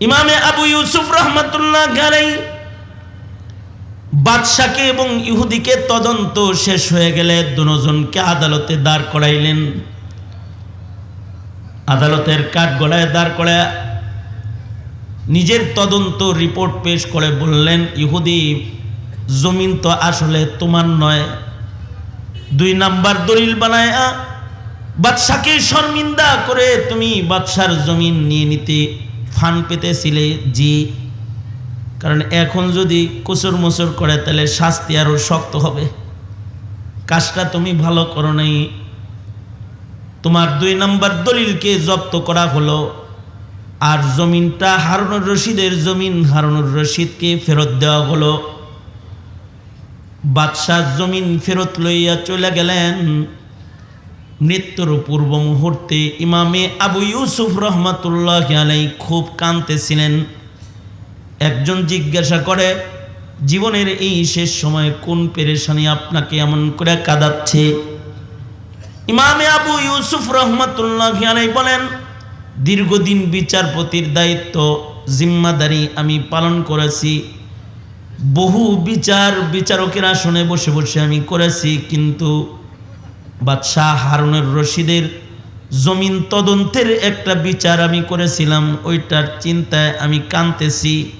ইমামে আবু ইউসুফ রহমতুল্লাহ গালাই বাদশাকে এবং ইহুদিকে তদন্ত শেষ হয়ে গেলে দুজনকে আদালতে দাঁড় করাইলেন। আদালতের কাঠ গড়ায় দাঁড় করায় নিজের তদন্ত রিপোর্ট পেশ করে বললেন, ইহুদি, জমিন তো আসলে তোমার নয়। দুই নাম্বার দলিল বানায় বাদশাকে শর্মিন্দা করে তুমি বাদশার জমিন নিয়ে নিতে ফান পেতেছিলে জি। কারণ এখন যদি কুচুর মুচুর করে, তাহলে শাস্তি আরও শক্ত হবে। কাজটা তুমি ভালো করো নাই। তোমার দুই নম্বর দলিলকে জব্দ করা হলো। আর জমিনটা হারুনুর রশিদের জমিন, হারুনুর রশিদকে ফেরত দেওয়া হলো। বাদশাহ জমিন ফেরত লইয়া চলে গেলেন। মৃত্যুর পূর্ব মুহূর্তে ইমামে আবু ইউসুফ রহমাতুল্লাহ আলাই খুব কাঁদতেছিলেন। একজন জিজ্ঞাসা করে, জীবনের এই শেষ সময় কোন পেরেশানি আপনাকে এমন করে কাঁদাচ্ছে? ইমামে আবু ইউসুফ রহমতুল্লাহ আলাই বলেন, দীর্ঘদিন বিচারপতির দায়িত্ব, জিম্মাদারি আমি পালন করেছি। বহু বিচার বিচারকের আসনে বসে বসে আমি করেছি, কিন্তু বাদশাহ হারুনের রশিদের জমিন তদন্তের একটা বিচার আমি করেছিলাম। ওইটার চিন্তায় আমি কানতেছি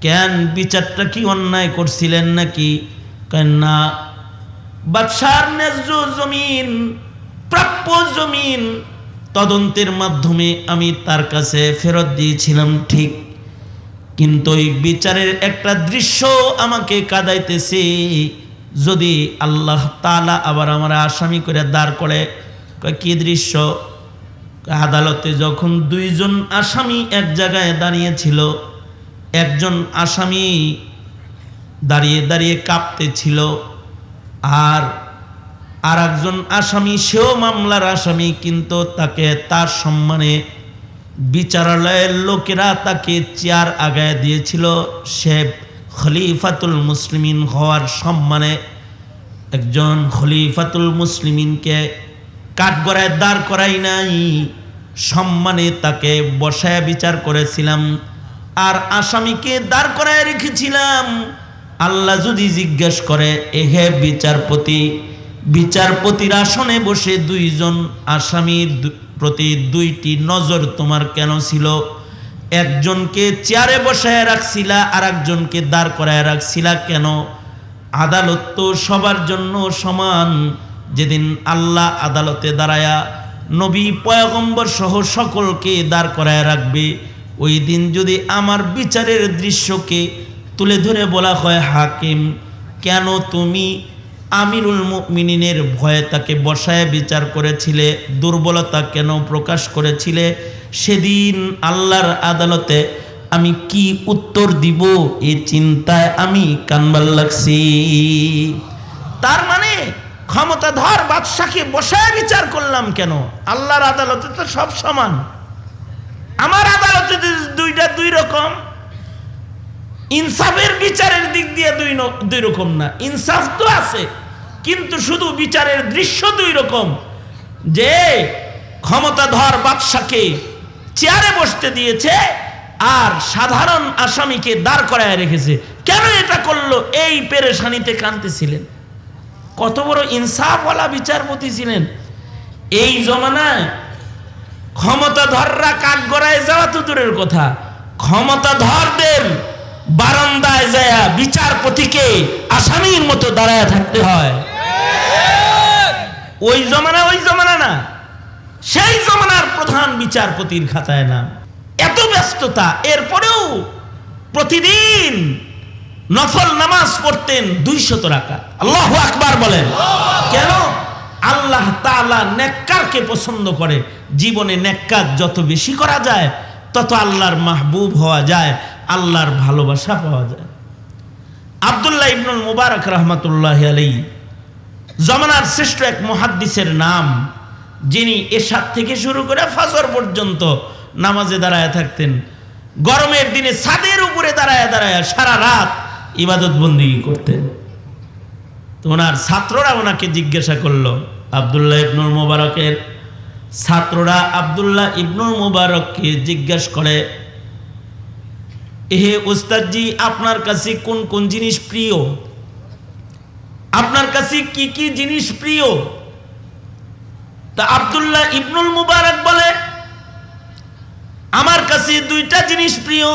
কেন বিচারটা কি অন্যায় করছিলেন নাকি? কেন না? বাদশার ন্যায্য জমিন, প্রাপ্য জমিন তদন্তের মাধ্যমে আমি তার কাছে ফেরত দিয়েছিলাম ঠিক। কিন্তু ওই বিচারের একটা দৃশ্য আমাকে কাদাইতেছে। যদি আল্লাহ তালা আবার আমার আসামি করে দাঁড় করে কি দৃশ্য? আদালতে যখন দুইজন আসামি এক জায়গায় দাঁড়িয়েছিল, একজন আসামি দাঁড়িয়ে দাঁড়িয়ে কাঁপতেছিল আর আর একজন আসামি সেও মামলার আসামি, কিন্তু তাকে তার সম্মানে বিচারালয়ের লোকেরা তাকে চেয়ার আগায় দিয়েছিল। সে খলিফাতুল মুসলিমিন হওয়ার সম্মানে একজন খলিফাতুল মুসলিমিনকে কাঠগড়ায় দাঁড় করাই নাই। সম্মানে তাকে বসায় বিচার করেছিলাম। আর আসামিকে দাঁড় করায় রেখেছিলাম। আল্লাহ যদি জিজ্ঞেস করে, এহে বিচারপতি, বিচারপতির আসনে বসে দুইজন আসামির প্রতি দুইটি নজর তোমার কেন ছিল? একজনকে চেয়ারে বসায় রাখছিলা আর একজনকে দাঁড় করায় রাখছিলা কেন? আদালত তো সবার জন্য সমান। যেদিন আল্লাহ আদালতে দাঁড়ায়া নবী পয়গম্বর সহ সকলকে দাঁড় করায় রাখবে, ওই দিন যদি আমার বিচারের দৃশ্যকে তুলে ধরে বলা হয়, হাকিম, কেন তুমি আমিরুল মুমিনিনের ভয়ে তাকে বসায় বিচার করেছিলে? দুর্বলতা কেন প্রকাশ করেছিলে? সেদিন আল্লাহর আদালতে আমি কি উত্তর দিব? এই চিন্তায় আমি কানবার লাগছি। তার মানে ক্ষমতাধর বাদশাকে বসায় বিচার করলাম কেন? আল্লাহর আদালতে তো সব সমান। আমার আদালতে দুইটা দুই রকম। ইনসাফের বিচারের দিক দিয়ে দুই দুই রকম না। ইনসাফ তো আছে, কিন্তু শুধু বিচারের দৃশ্য দুই রকম। যে ক্ষমতাধর বাদশাকে চেয়ারে বসতে দিয়েছে আর সাধারণ আসামিকে দাঁড় করায় রেখেছে। কেন এটা করল? এই পেরেশানিতে কানতেছিলেন কত বড় ইনসাফওয়ালা বিচারপতি ছিলেন। এই জমানায় ক্ষমতাধররা কাঠ গড়ায় যাওয়া তো দূরের কথা। ক্ষমতাধরদের বারান্দায় যায় বিচারপতিকে আসামির মতো দাঁড়ায় থাকতে হয়। ওই জমানা ওই জমানা না। সেই জমানার প্রধান বিচারপতির খাতায় নাম। এত ব্যস্ততা, এরপরেও প্রতিদিন নফল নামাজ পড়তেন দুইশত রাখা আল্লাহ আকবার বলেন। কেন? আল্লাহ তাআলা নেককারকে পছন্দ করে। জীবনে নেককার যত বেশি করা যায়, তত আল্লাহর মাহবুব হওয়া যায়, আল্লাহর ভালোবাসা পাওয়া যায়। আব্দুল্লাহ ইবনুল মুবারক রহমতুল্লাহ আলাই জমানার শ্রেষ্ঠ এক মহাদ্দিসের নাম যিনি এশাদ থেকে শুরু করে ফজর পর্যন্ত নামাজে দাঁড়ায় থাকতেন, গরমের দিনে ছাদের উপরে দাঁড়ায় দাঁড়ায় সারা রাত ইবাদত বন্দি করতেন। ওনার ছাত্ররা ওনাকে জিজ্ঞাসা করল, আবদুল্লাহ ইবনুল মোবারকের ছাত্ররা আবদুল্লাহ ইবনুল মোবারককে জিজ্ঞাসা করে হে উস্তাদজি, আপনার কাছে কোন কোন জিনিস প্রিয়? আপনার কাছে কি কি জিনিস প্রিয়? তা আব্দুল্লাহ ইবনুল মুবারক বলে, আমার কাছে দুইটা জিনিস প্রিয়।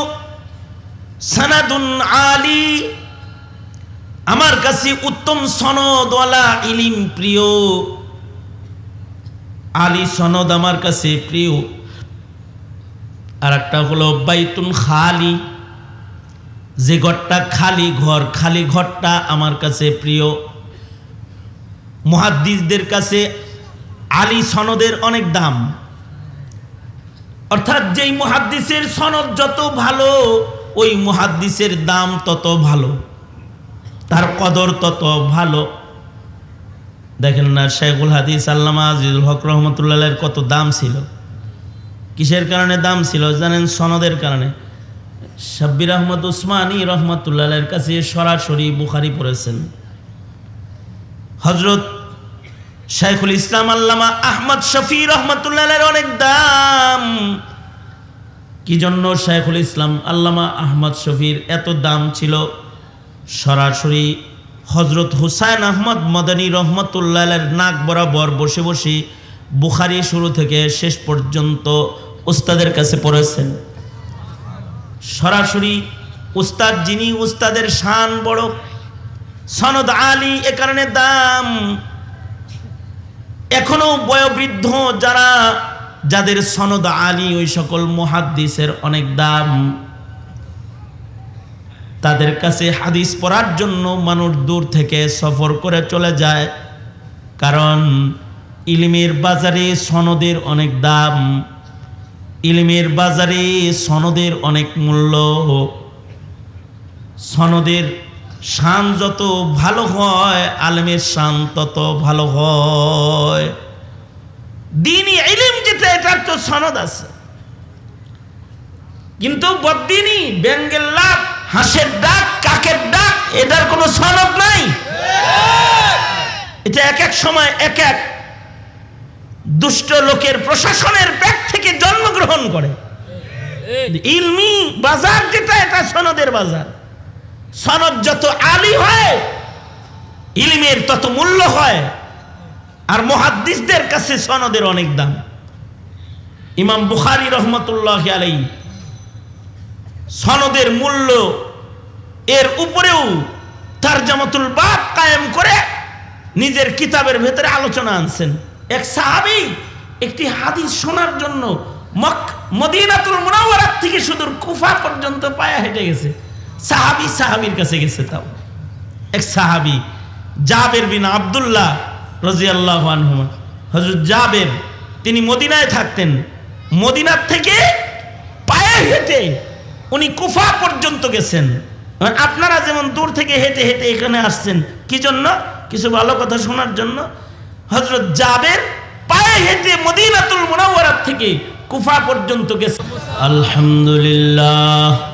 সানাদুন আলী, আমার কাছে উত্তম সনদওয়ালা ইলিম প্রিয়। আলী সনদ আমার কাছে প্রিয়। আর একটা হলো বাইতুন খালি। যে ঘরটা খালি ঘর, খালি ঘরটা আমার কাছে প্রিয়। মুহাদ্দিসদের কাছে আলী সনদের অনেক দাম। অর্থাৎ যেই মুহাদ্দিসের সনদ যত ভালো, ওই মুহাদ্দিসের দাম তত ভালো। তার কদর তত ভালো। দেখেন না, শেখুল হাদিস আল্লামা আজিজুল হক রহমতুল্লাহের কত দাম ছিল। কিসের কারণে দাম ছিল? জানেন, সনদের কারণে। সাব্বির আহমদ উসমানী রহমতুল্লাহের কাছে সরাসরি বুখারি পড়েছেন। হজরত শাইখুল ইসলাম আল্লামা আহমদ শফি রহমতুল্লাহের অনেক দাম। কি জন্য শাইখুল ইসলাম আল্লামা আহমদ শফির এত দাম ছিল? সরাসরি হজরত হুসাইন আহমদ মদনী রহমতুল্লাহের নাক বরাবর বসে বসে বুখারি শুরু থেকে শেষ পর্যন্ত উস্তাদের কাছে পড়েছেন। সরাসরি উস্তাদ যিনি উস্তাদের শান বড়। সনদ আলী এ কারণে দাম। এখনও বয়োবৃদ্ধ যারা, যাদের সনদ আলী ওই সকল মহাদ্দিসের অনেক দাম, তাদের কাছে হাদিস পড়ার জন্য মানুষ দূর থেকে সফর করে চলে যায়। কারণ ইলিমের বাজারে সনদের অনেক দাম, ইলিমের বাজারে সনদের অনেক মূল্য। সনদের শান যত ভালো হয়, আলেমের শান তত ভালো হয়। দিনই এলিম যেটা, এটার তো সনদ আছে। কিন্তু বদিনী ব্যাঙ্গের লাভ, হাঁসের ডাক, কাকের ডাক, এটার কোনো সনদ নাই। এটা এক এক সময় এক এক দুষ্ট লোকের প্রশাসনের ব্যাগ থেকে জন্মগ্রহণ করে। ইলমি বাজার যেটা, এটা সনদের বাজার। সনদ যত আলী হয়, ইলিমের তত মূল্য হয়, আর মহাদ্দিসদের কাছে সনদের অনেক দাম। ইমাম বুখারি রহমতুল্লাহ আলাই সনদের মূল্য এর উপরেও তার জামাতুল বাপ কায়েম করে নিজের কিতাবের ভেতরে আলোচনা আনছেন। এক সাহাবি একটি হাদিস শোনার জন্য মক মদিনাতুল মুনাওয়ারাত থেকে সুদূর কুফা পর্যন্ত পায়া হেঁটে গেছে। সাহাবি সাহাবির কাছে গেছে তাও। এক সাহাবি, জাবের বিন আবদুল্লাহ রাজিয়াল্লাহ আনহুমা হযরত জাবের, তিনি মদিনায় থাকতেন। মদিনার থেকে পায়ে হেঁটে উনি কুফা পর্যন্ত গেছেন। আপনারা যেমন দূর থেকে হেঁটে হেঁটে এখানে আসছেন, কি জন্য? কিছু ভালো কথা শোনার জন্য। হজরত জাবের পায়ে হেঁটে মদিনাতুল মুনাওয়ারাত থেকে কুফা পর্যন্ত গেছে। আলহামদুলিল্লাহ।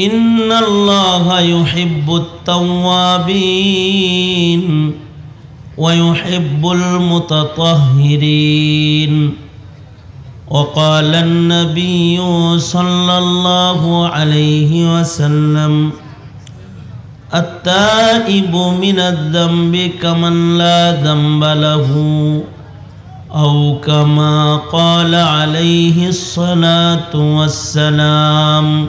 إن الله يحب التوابين ويحب المتطهرين وقال النبي صلى الله عليه وسلم التائب من الذنب كمن لا ذنب له أو كما قال عليه الصلاة والسلام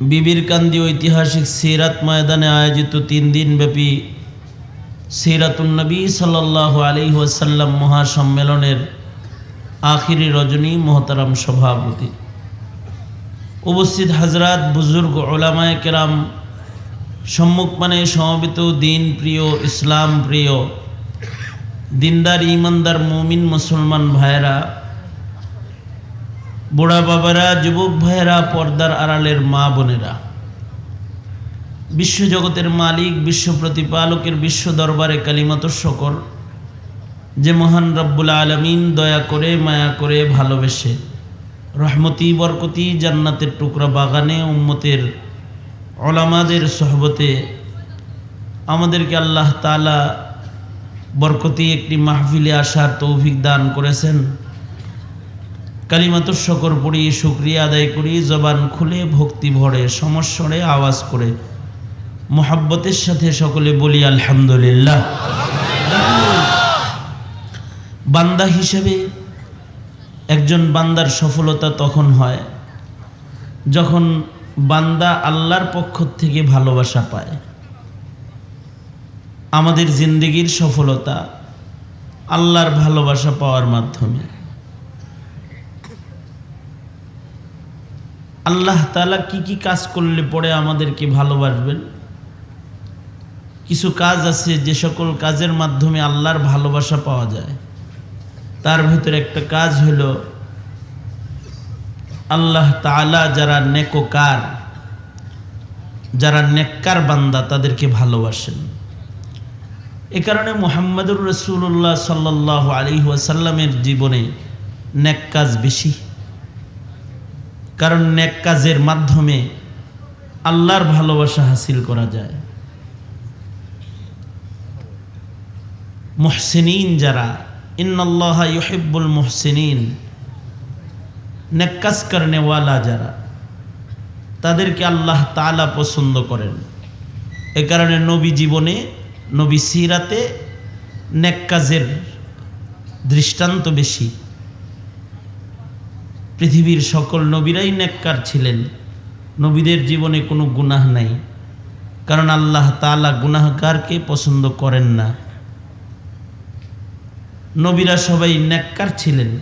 বিবির কান্দি ঐতিহাসিক সিরাত ময়দানে আয়োজিত তিন দিন ব্যাপী সিরাতুন্নবী সাল্লাহ আলী ওয়াসাল্লাম মহাসম্মেলনের আখিরি রজনী মোহতারাম সভাপতি। উপস্থিত হাজরাত বুজুর্গ ওলামায় কেরাম সম্মুখ মানে সমবেত দিন প্রিয় ইসলাম প্রিয় দিনদার ইমানদার মুমিন মুসলমান ভাইয়েরা বুড়া বাবারা, যুবক ভাইয়েরা, পর্দার আড়ালের মা বোনেরা, বিশ্বজগতের মালিক, বিশ্ব প্রতিপালকের, বিশ্ব দরবারে কালিমাত শকর, যে মহান রব্বুল আলমিন দয়া করে, মায়া করে ভালোবেসে, রহমতি, বরকতি, জান্নাতের টুকরা বাগানে, উম্মতের ওলামাদের সহবতে আমাদেরকে আল্লাহ তালা বরকতি, একটি মাহফিলে আসার তৌফিক দান করেছেন। কালিমাত শকর পড়ি, শুক্রিয়া আদায় করি, জবান খুলে, ভক্তি ভরে, সমস্বরে আওয়াজ করে। মোহাব্বতের সাথে সকলে বলি, আলহামদুলিল্লাহ। বান্দা হিসেবে একজন বান্দার সফলতা তখন হয় যখন বান্দা আল্লাহর পক্ষ থেকে ভালোবাসা পায়। আমাদের জিন্দগির সফলতা আল্লাহর ভালোবাসা পাওয়ার মাধ্যমে। আল্লাহ তালা কি কি কাজ করলে পরে আমাদেরকে ভালোবাসবেন? কিছু কাজ আছে যে সকল কাজের মাধ্যমে আল্লাহর ভালোবাসা পাওয়া যায়। তার ভিতরে একটা কাজ হল, আল্লাহ তালা যারা নেকোকার, যারা নেককার বান্দা তাদেরকে ভালোবাসেন। এ কারণে মোহাম্মদুর রসুল্লাহ সাল্লাহ আলী ওয়াসাল্লামের জীবনে নেক কাজ বেশি। কারণ নেক কাজের মাধ্যমে আল্লাহর ভালোবাসা হাসিল করা যায়। মহসিনিন যারা ইন্নআল্লাহ ইহিব্বুল মহসিনিন নেকাজ করনেওয়ালা যারা, তাদেরকে আল্লাহ তালা পছন্দ করেন। এ কারণে নবী জীবনে, নবী সিরাতে নেকাজের দৃষ্টান্ত বেশি। পৃথিবীর সকল নবীরাই নেককার ছিলেন। নবীদের জীবনে কোনো গুনাহ নাই। কারণ আল্লাহ তালা গুনাহকারকে পছন্দ করেন না। নবীরা সবাই নেককার ছিলেন।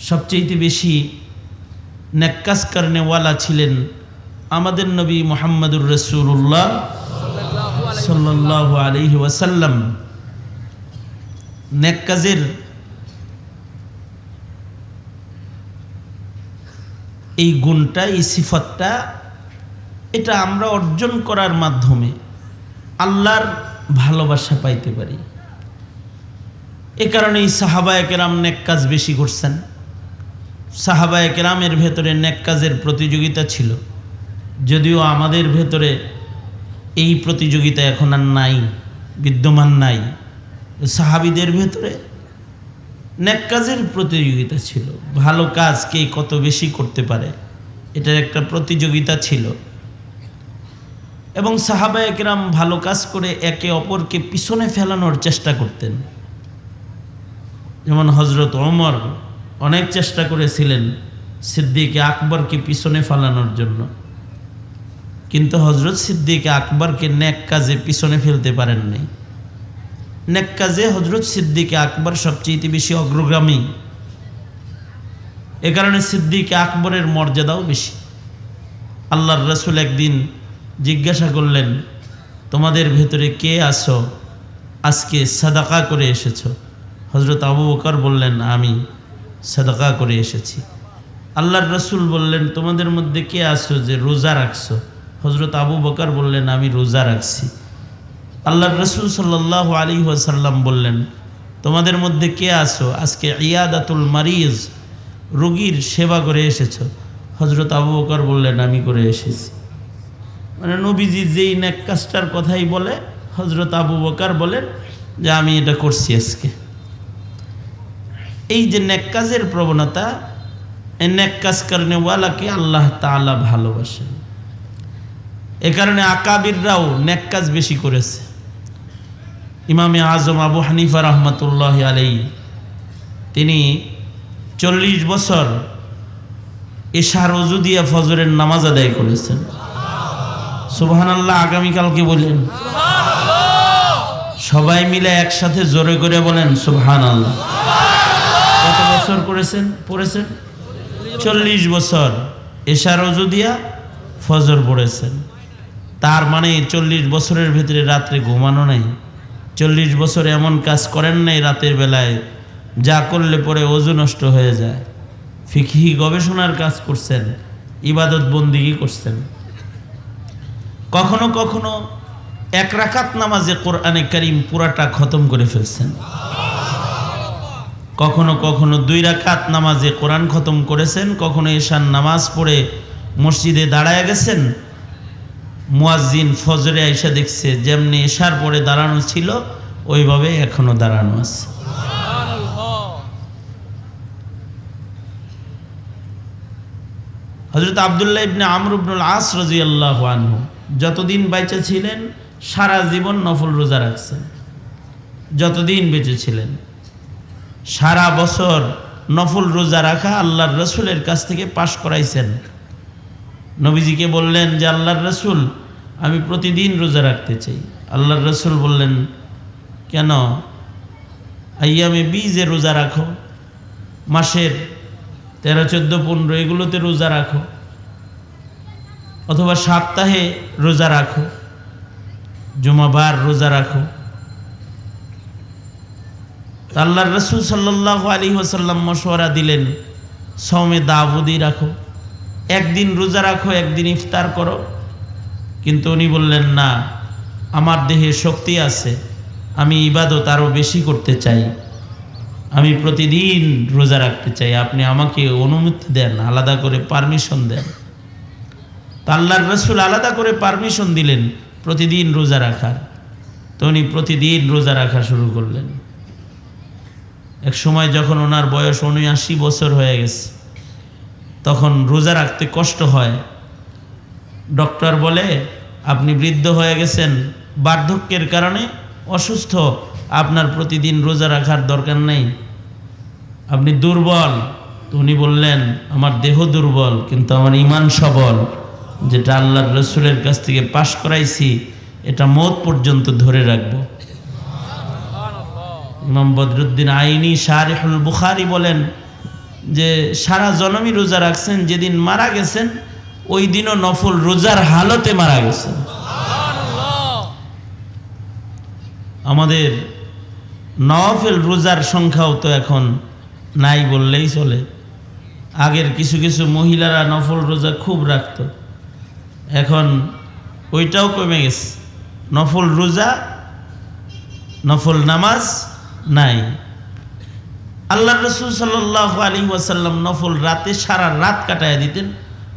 সবচেয়ে বেশি নেক্কাস কারণেওয়ালা ছিলেন আমাদের নবী মোহাম্মদুর রসুল্লাহ সাল্লাহ আলহি ওয়াসাল্লাম। নেককাজের এই গুণটা, এই সিফতটা, এটা আমরা অর্জন করার মাধ্যমে আল্লাহর ভালোবাসা পাইতে পারি। এ কারণে এই সাহাবায় কেরাম নেক কাজ বেশি করছেন। সাহাবায় কেরামের ভেতরে নেক কাজের প্রতিযোগিতা ছিল। যদিও আমাদের ভেতরে এই প্রতিযোগিতা এখন আর নাই, বিদ্যমান নাই। সাহাবিদের ভেতরে কাজের প্রতিযোগিতা ছিল। ভালো কাজ কে কত বেশি করতে পারে, এটার একটা প্রতিযোগিতা ছিল। এবং সাহাবা একরাম ভালো কাজ করে একে অপরকে পিছনে ফেলানোর চেষ্টা করতেন। যেমন হজরত ওমর অনেক চেষ্টা করেছিলেন সিদ্দিকে আকবরকে পিছনে ফালানোর জন্য। কিন্তু হজরত সিদ্দিকে আকবরকে নেক কাজে পিছনে ফেলতে পারেননি। নেক কাজে হজরত সিদ্দিকে আকবর সবচেয়ে বেশি অগ্রগামী। এ কারণে সিদ্দিকে আকবরের মর্যাদাও বেশি। আল্লাহর রসুল একদিন জিজ্ঞাসা করলেন, তোমাদের ভেতরে কে আসো আজকে সাদাকা করে এসেছ? হজরত আবু বকর বললেন, আমি সাদাকা করে এসেছি। আল্লাহর রসুল বললেন, তোমাদের মধ্যে কে আসো যে রোজা রাখছো? হজরত আবু বকর বললেন, আমি রোজা রাখছি। আল্লাহর রসুল সাল্লাহ আলী ওয়াসাল্লাম বললেন, তোমাদের মধ্যে কে আসো আজকে ইয়াদাতুল মারিজ, রোগীর সেবা করে এসেছ। হজরত আবু বকর বললেন, আমি করে এসেছি। মানে নবীজি যেই নেক কাজটার কথাই বলে হজরত আবু বকর বলেন যে, আমি এটা করছি আজকে। এই যে কাজের প্রবণতা, এই নেক কাজ কারণে ওয়ালাকে আল্লাহ তাআলা ভালোবাসেন। এ কারণে আকাবিররাও নেক কাজ বেশি করেছে। ইমামে আজম আবু হানিফা রহমতুল্লাহ আলাই তিনি চল্লিশ বছর এশার অজু দিয়ে ফজরের নামাজ আদায় করেছেন। সুবহান আল্লাহ আগামীকালকে বলেন। সবাই মিলে একসাথে জোরে করে বলেন সুবহান আল্লাহ কত বছর করেছেন? পড়েছেন? চল্লিশ বছর এশার অজু দিয়া ফজর পড়েছেন। তার মানে চল্লিশ বছরের ভিতরে রাত্রে ঘুমানো নাই। চল্লিশ বছর এমন কাজ করেন নাই রাতের বেলায়, যা করলে পরে অজু নষ্ট হয়ে যায়। ফিকহি গবেষণার কাজ করছেন, ইবাদত বন্দিগি করছেন। কখনো কখনো এক রাকাত নামাজে কোরআনে করিম পুরাটা খতম করে ফেলছেন। কখনো কখনো দুই রাকাত নামাজে কোরআন খতম করেছেন, কখনো এশান নামাজ পড়ে মসজিদে দাঁড়ায় গেছেন মুয়াজ্জিন ফজরে আইসা দেখছে, যেমনি এশার পরে দাঁড়ানো ছিল, ওইভাবে এখনও দাঁড়ানো আছে। হজরত আবদুল্লাহ ইবনে আমর ইবনুল আস রাজিয়াল্লাহু আনহু যতদিন বেঁচে ছিলেন, সারা জীবন নফল রোজা রাখছেন। যতদিন বেঁচে ছিলেন, সারা বছর নফল রোজা রাখা আল্লাহর রসুলের কাছ থেকে পাশ করাইছেন। নবীজিকে বললেন যে, আল্লাহর রসুল আমি প্রতিদিন রোজা রাখতে চাই। আল্লাহর রসুল বললেন, কেন? আইয়ামে বীজে রোজা রাখো, মাসের তেরো, চোদ্দ, পনেরো এগুলোতে রোজা রাখো, অথবা সপ্তাহে রোজা রাখো, জুমাবার রোজা রাখো। আল্লাহর রসুল সাল্লাহ আলী ওসাল্লাম মশওয়ারা দিলেন সৌমে দাবুদি রাখো, একদিন রোজা রাখো, একদিন ইফতার করো কিন্তু উনি বললেন, না, আমার দেহে শক্তি আছে, আমি ইবাদত আরও বেশি করতে চাই। আমি প্রতিদিন রোজা রাখতে চাই, আপনি আমাকে অনুমতি দেন, আলাদা করে পারমিশন দেন। তো আল্লাহর রসুল আলাদা করে পারমিশন দিলেন প্রতিদিন রোজা রাখার। তো উনি প্রতিদিন রোজা রাখা শুরু করলেন। এক সময় যখন ওনার বয়স উনআশি বছর হয়ে গেছে, তখন রোজা রাখতে কষ্ট হয়। ডক্টর বলে, আপনি বৃদ্ধ হয়ে গেছেন। বার্ধক্যের কারণে অসুস্থ। আপনার প্রতিদিন রোজা রাখার দরকার নেই। আপনি দুর্বল। তো উনি বললেন, আমার দেহ দুর্বল, কিন্তু আমার ইমান সবল। যেটা আল্লাহর রসুলের কাছ থেকে পাশ করাইছি, এটা মত পর্যন্ত ধরে রাখব। ইমাম বদরুদ্দিন আইনি শারিহুল বুখারি বলেন যে, সারা জনমই রোজা রাখছেন, যেদিন মারা গেছেন ওই দিনও নফল রোজার হালতে মারা গেছে। আমাদের নফেল রোজার সংখ্যাও তো এখন নাই বললেই চলে। আগের কিছু কিছু মহিলারা নফল রোজা খুব রাখত। এখন ওইটাও কমে গেছে। নফল রোজা, নফল নামাজ নাই। আল্লাহ রসুল সাল্লাহ আলী ওয়াসাল্লাম নফল রাতে সারা রাত কাটায় দিতেন।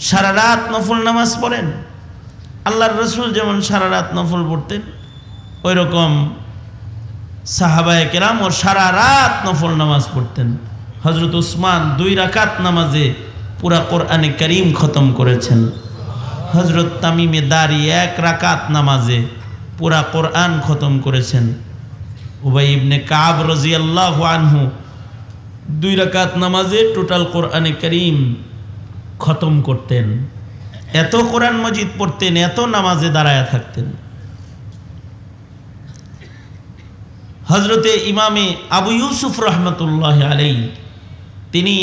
সারা রাত নফল নামাজ পড়েন। আল্লাহর রসুল যেমন সারা রাত নফল পড়তেন ওই রকম সাহাবায় কেরাম ও সারা রাত নফল নামাজ পড়তেন। হজরত উসমান দুই রাকাত নামাজে পুরা কোরআনে করিম খতম করেছেন। হজরত তামিমে দাঁড়ি এক রাকাত নামাজে পুরা কোরআন খতম করেছেন। উবাই ইবনে কাব রাজিয়াল্লাহু আনহু দুই রাকাত নামাজে টোটাল কোরআনে করিম খতম করতেন, এত কোরআন মজিদ পড়তেন, এত নামাজে দাঁড়ায় থাকতেন। হজরতে ইমামে আবু ইউসুফ রহমতুল্লাহ আলাই তিনি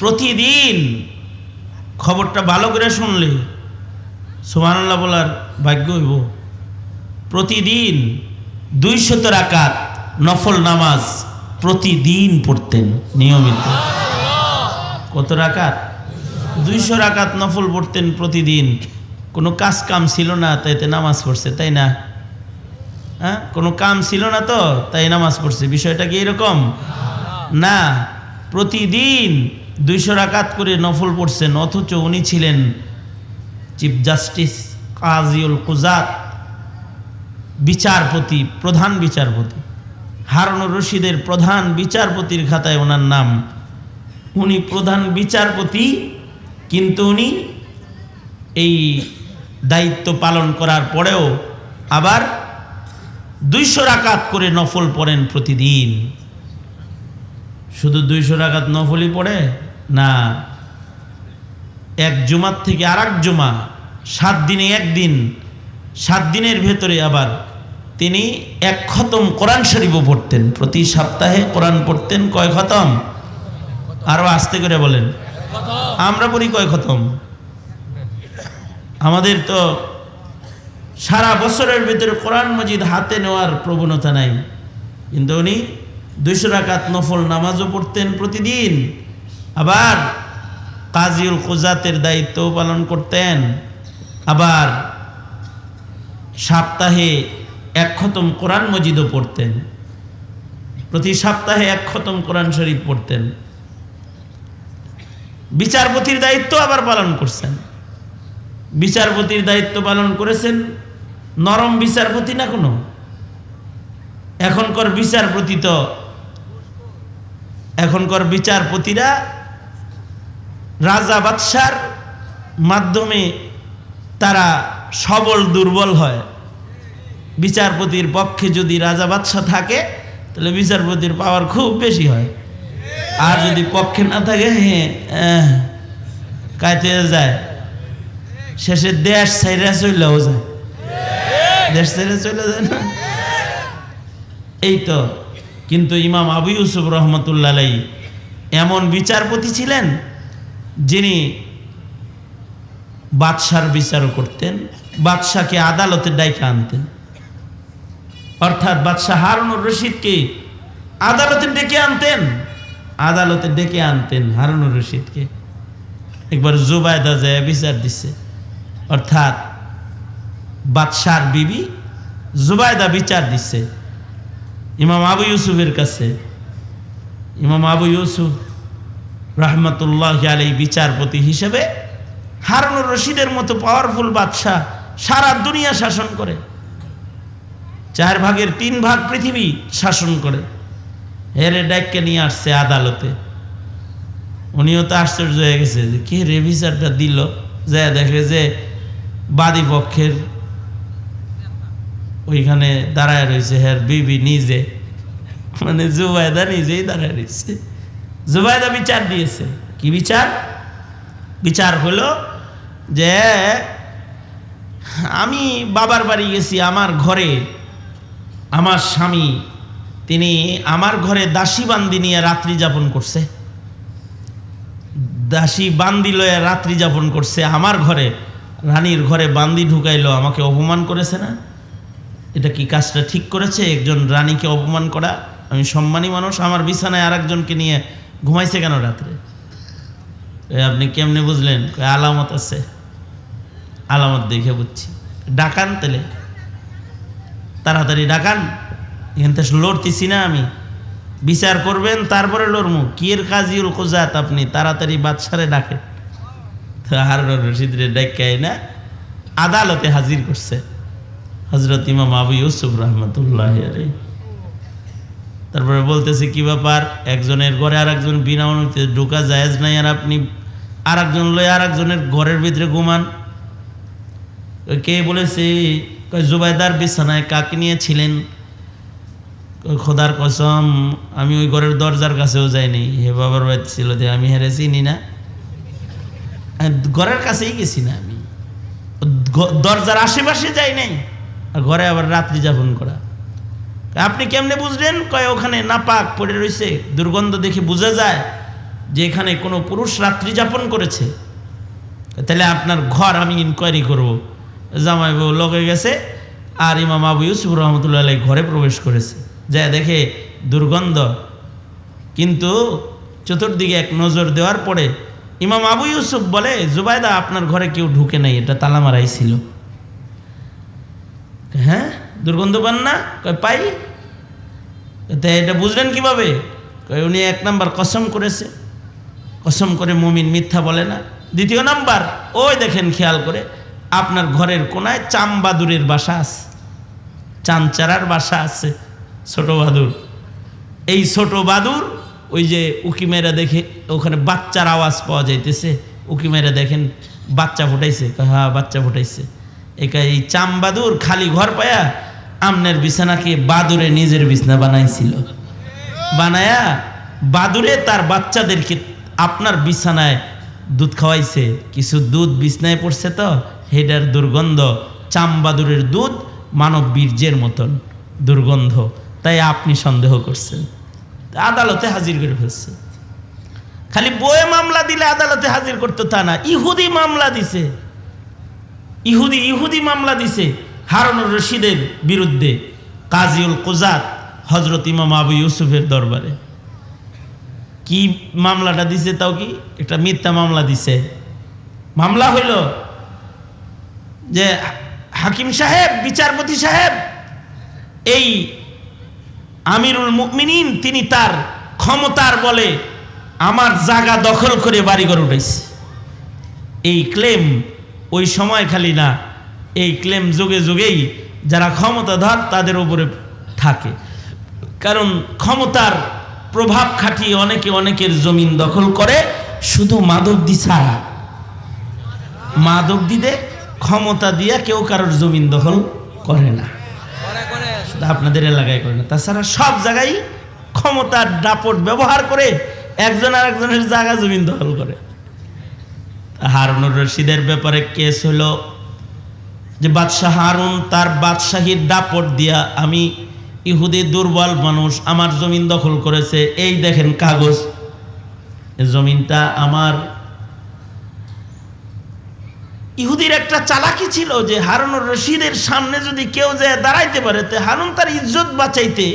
প্রতিদিন খবরটা ভালো করে শুনলে, সুবহানাল্লাহ বলার ভাগ্য হইব, প্রতিদিন দুইশত রাকাত নফল নামাজ প্রতিদিন পড়তেন নিয়মিত। কত রাকাত? দুইশো রাকাত নফল পড়তেন প্রতিদিন। কোনো কাজ কাম ছিল না তাইতে নামাজ পড়ছে, তাই না? হ্যাঁ? কোনো কাম ছিল না তো, তাই নামাজ পড়ছে। বিষয়টা কি এরকম? না। প্রতিদিন দুইশো রাকাত করে নফল পড়ছেন, অথচ উনি ছিলেন চিফ জাস্টিস কাজিউল কুজাত, বিচারপতি, প্রধান বিচারপতি। হারুনুর রশিদের প্রধান বিচারপতির খাতায় ওনার নাম। উনি প্রধান বিচারপতি, কিন্তু উনি এই দায়িত্ব পালন করার পরেও আবার দুইশো রাকাত করে নফল পড়েন প্রতিদিন। শুধু দুইশো রাকাত নফলই পড়ে? না, এক জুমার থেকে আর এক জুমা, সাত দিনে একদিন, সাত দিনের ভেতরে আবার তিনি এক খতম কোরআন শরীফও পড়তেন। প্রতি সপ্তাহে কোরআন পড়তেন। কয় খতম? আরও আস্তে করে বলেন। আমরা পড়ি কয় খতম? আমাদের তো সারা বছরের ভিতরে কোরআন মজিদ হাতে নেওয়ার প্রবণতা নাই। কিন্তু উনি দুইশো রাকাত নফল নামাজও পড়তেন প্রতিদিন। আবার কাজিউল কুজাতের দায়িত্বও পালন করতেন। আবার সপ্তাহে এক খতম কোরআন মজিদও পড়তেন। প্রতি সপ্তাহে এক খতম কোরআন শরীফ পড়তেন। বিচারপতির দায়িত্ব আবার পালন করছেন। বিচারপতির দায়িত্ব পালন করেছেন নরম বিচারপতি না কোনো? এখনকার বিচারপতি তো, এখনকার বিচারপতিরা রাজা বাদশার মাধ্যমে তারা সবল, দুর্বল হয়। বিচারপতির পক্ষে যদি রাজা বাদশাহ থাকে, তাহলে বিচারপতির পাওয়ার খুব বেশি হয়। আর যদি পক্ষে না থাকে হ্যাঁ কাইতে যায়। শেষে দেশ সাইরা চলেও যায়। দেশ সাইরা চলে যায় না। এই তো, কিন্তু ইমাম আবু ইউসুফ রহমতুল্লাহ এমন বিচারপতি ছিলেন, যিনি বাদশার বিচারও করতেন, বাদশাকে আদালতে ডাইকা আনতেন। অর্থাৎ বাদশাহ হারুনুর রশিদকে আদালতে ডেকে আনতেন। আদালতে ডেকে আনতেন হারুনুর রশিদকে। একবার জুবায়দা যায় বিচার দিছে। অর্থাৎ বাদশার বিবি জুবায়দা বিচার দিচ্ছে ইমাম আবু ইউসুফের কাছে। ইমাম আবু ইউসুফ রহমতুল্লাহ আলাই বিচারপতি হিসেবে হারুনুর রশিদের মতো পাওয়ারফুল বাদশাহ সারা দুনিয়া শাসন করে। চার ভাগের তিন ভাগ পৃথিবী শাসন করে। হেরে ডাইককে নিয়ে আসছে আদালতে। উনিও তো আশ্চর্য হয়ে গেছে যে কে রে বিচারটা দিল? যা দেখে যে বাদী পক্ষের ওইখানে দাঁড়ায় রয়েছে হ্যার বিবি নিজে। মানে জুবায়দা নিজেই দাঁড়ায় রয়েছে। জুবায়দা বিচার দিয়েছে। কি বিচার? বিচার হলো যে আমি বাবার বাড়ি গেছি আমার ঘরে। আমার স্বামী তিনি আমার ঘরে দাসী বান্দি নিয়ে রাত্রি যাপন করছে। দাসী বান্দি লয়ে রাত্রি যাপন করছে। আমার ঘরে, রানীর ঘরে বান্দি ঢুকাইলো, আমাকে অপমান করেছে না? এটা কি কাজটা ঠিক করেছে? একজন রানীকে অপমান করা? আমি সম্মানী মানুষ, আমার বিছানায় আর একজনকে নিয়ে ঘুমাইছে কেন রাত্রে? আপনি কেমনে বুঝলেন? আলামত আছে। আলামত দেখে বুঝছি। ডাকান তেলে তাড়াতাড়ি ডাকান। এখান থেকে লড়তেছি না আমি। বিচার করবেন, তারপরে লড়মু। কিয়ের কাজিউল কোজাত আপনি? তাড়াতাড়ি বাদশারে ডাকে। তো হারুন রশিদরে ডাকাই না আদালতে হাজির করছে। হজরত ইমাম আবু ইউসুফ রহমতুল্লাহ তারপরে বলতেছে, কি ব্যাপার? একজনের ঘরে আর একজন বিনা অনুমতিতে ঢোকা জায়েজ নাই আর আপনি আর একজন লয়ে আর একজনের ঘরের ভিতরে ঘুমান? কে বলেছে জুবাইদার বিছানায় কাকে নিয়েছিলেন? খোদার কসম, আমি ওই ঘরের দরজার কাছেও যাইনি। হে বাবার বাড়িতে ছিল যে আমি হেরে চিনি না। ঘরের কাছেই গেছি না আমি। দরজার আশেপাশে যাই নাই, আর ঘরে আবার রাত্রি যাপন করা। আপনি কেমনে বুঝলেন? কয়, ওখানে নাপাক পড়ে রয়েছে দুর্গন্ধ দেখে বোঝা যায় যে এখানে কোনো পুরুষ রাত্রি যাপন করেছে। তাহলে আপনার ঘর আমি ইনকোয়ারি করব। জামাই বউ লগে গেছে, আর ইমাম আবু ইউসুফ রহমতুল্লাহ ঘরে প্রবেশ করেছে। যা দেখে দুর্গন্ধ। কিন্তু চতুর্দিকে এক নজর দেওয়ার পরে ইমাম আবু ইউসুফ বলে জুবাইদা আপনার ঘরে কেউ ঢুকে নাই, এটা তালা মারাই ছিল। হ্যাঁ? দুর্গন্ধ পান না? কয়, পাই। তা এটা বুঝলেন কীভাবে? কয়, উনি এক নাম্বার কসম করেছে। কসম করে মুমিন মিথ্যা বলে না। দ্বিতীয় নাম্বার, ওই দেখেন খেয়াল করে, আপনার ঘরের কোনায় চাম বাদুরের বাসা আছে। চামচারার বাসা আছে। ছোট বাদুর এই ছোট বাদুর ওই যে উকি মেয়েরা দেখে ওখানে বাচ্চার আওয়াজ পাওয়া যাইতেছে। উকি মেয়েরা দেখেন বাচ্চা ফুটাইছে। হ্যাঁ বাচ্চা ফুটাইছে। একা এই চাম বাদুর খালি ঘর পায়া আমনের বিছানাকে বাদুরে নিজের বিছনা বানাইছিল। বানায়া বাদুরে তার বাচ্চাদেরকে আপনার বিছানায় দুধ খাওয়াইছে। কিছু দুধ বিছনায় পড়ছে তো, হেডার দুর্গন্ধ চামবাদুরের দুধ মানব বীর্যের মতন দুর্গন্ধ। তাই আপনি সন্দেহ করছেন। আদালতে হাজির করে ফেলছে। খালি বয়ে মামলা দিলে আদালতে হাজির করতে তা না। ইহুদি মামলা দিছে। ইহুদি ইহুদি মামলা দিছে হারুনুর রশিদের বিরুদ্ধে কাজিউল কোজাত হজরত ইমাম আবু ইউসুফের দরবারে। কি মামলাটা দিছে তাও কি? একটা মিথ্যা মামলা দিছে। মামলা হইল যে হাকিম সাহেব, বিচারপতি সাহেব এই আমিরুল মুমিনিন, তিনি তার ক্ষমতার বলে আমার জায়গা দখল করে বাড়িঘর উঠেছে এই ক্লেম ওই সময় খালি না, এই ক্লেম যুগে যুগেই যারা ক্ষমতাধর তাদের উপরে থাকে। কারণ ক্ষমতার প্রভাব খাটিয়ে অনেকে অনেকের জমিন দখল করে, শুধু মাদকদি ছাড়া। মাদকদিতে ক্ষমতা দিয়া কেউ কারোর জমিন দখল করে না। শুধু আপনাদের এলাকায় করে না। তাছাড়া সব জায়গায় ক্ষমতার দাপট ব্যবহার করে একজন আর একজনের জায়গা জমিন দখল করে। হারুনুর রশিদের ব্যাপারে কেস হলো যে বাদশাহ হারুন তার বাদশাহীর দাপট দিয়া আমি ইহুদি দুর্বল মানুষ, আমার জমিন দখল করেছে, এই দেখেন কাগজ। জমিনটা আমার ইহুদির একটা চালাকি ছিল যে হারুনুর রশিদের সামনে যদি কেউ যায় দাঁড়াইতে পারে, তো হারুন তার ইজ্জত বাঁচাইতে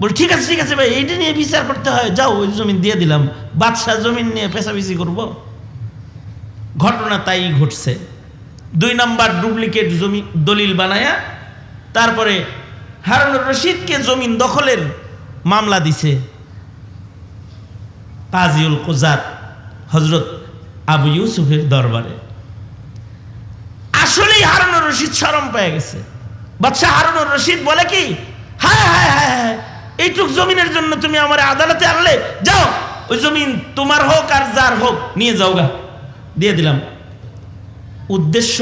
বল, ঠিক আছে ঠিক আছে ভাই, এইটা নিয়ে বিচার করতে হয়, যাও, ওই জমিন দিয়ে দিলাম, বাদশাহ জমিন নিয়ে পেশাপিসি করব। ঘটনা তাই ঘটছে। দুই নাম্বার ডুপ্লিকেট জমি দলিল বানায়া, তারপরে হারুনুর রশিদকে জমিন দখলের মামলা দিছে। কাজিউল কোজাত হজরত আবু ইউসুফের দরবারে। আসলেই হারুনুর রশিদ শরম পেয়ে গেছে। বাদশাহ হারুনুর রশিদ বলে কি হ্যাঁ হ্যাঁ হ্যাঁ হ্যাঁ এইটুক জমিনের জন্য তুমি আমার আদালতে আনলে, যাও, ওই জমিন তোমার হোক আর যার হোক, নিয়ে যাও গা। দিয়ে দিলাম। উদ্দেশ্য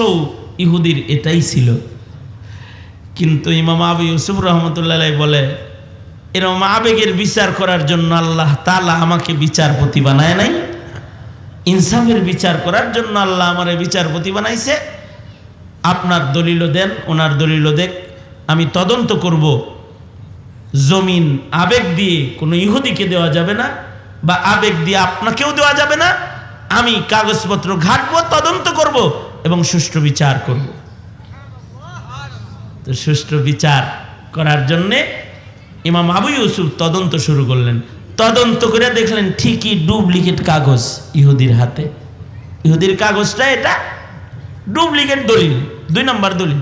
ইহুদির এটাই ছিল। কিন্তু ইমাম আবু ইউসুফ রহমতুল্লাহ বলে এরকম আবেগের বিচার করার জন্য আল্লাহ তালা আমাকে বিচারপতি বানায় নাই। ইনসাফের বিচার করার জন্য আল্লাহ আমার বিচারপতি বানাইছে। আপনার দলিল দেন, ওনার দলিল দেখ আমি তদন্ত করব। জমিন আবেগ দিয়ে কোনো ইহুদিকে দেওয়া যাবে না বা আবেগ দিয়ে আপনাকেও দেওয়া যাবে না। আমি কাগজপত্র ঘাটবো, তদন্ত করব এবং সুষ্ঠু বিচার করব। তো সুষ্ঠু বিচার করার জন্যে ইমাম আবু ইউসুফ তদন্ত শুরু করলেন। তদন্ত করে দেখলেন ঠিকই ডুপ্লিকেট কাগজ ইহুদির হাতে। ইহুদির কাগজটা এটা ডুপ্লিকেট দলিল। দুই নম্বর দলিল।